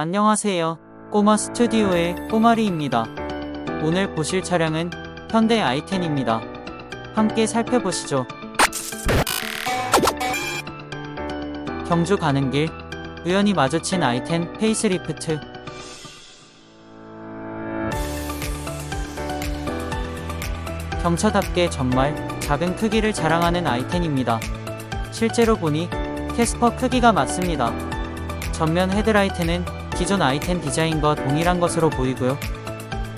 안녕하세요. 꼬마 스튜디오의 꼬마리입니다. 오늘 보실 차량은 현대 i10입니다. 함께 살펴보시죠. 경주 가는 길 우연히 마주친 i10 페이스리프트 경차답게 정말 작은 크기를 자랑하는 i10입니다. 실제로 보니 캐스퍼 크기가 맞습니다. 전면 헤드라이트는 기존 i10 디자인과 동일한 것으로 보이고요.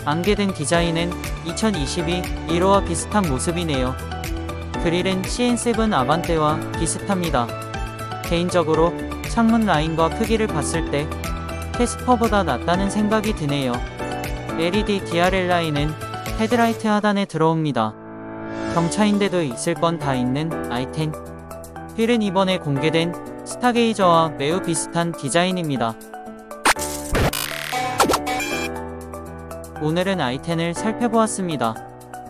안개등 디자인은 2022 1호와 비슷한 모습이네요. 그릴은 CN7 아반떼와 비슷합니다. 개인적으로 창문 라인과 크기를 봤을 때 캐스퍼보다 낫다는 생각이 드네요. LED DRL 라인은 헤드라이트 하단에 들어옵니다. 경차인데도 있을 건 다 있는 i10. 휠은 이번에 공개된 스타게이저와 매우 비슷한 디자인입니다. 오늘은 i10을 살펴보았습니다.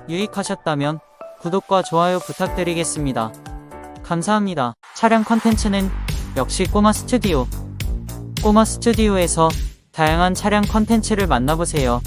유익하셨다면 구독과 좋아요 부탁드리겠습니다. 감사합니다. 차량 컨텐츠는 역시 꼬마 스튜디오. 꼬마 스튜디오에서 다양한 차량 컨텐츠를 만나보세요.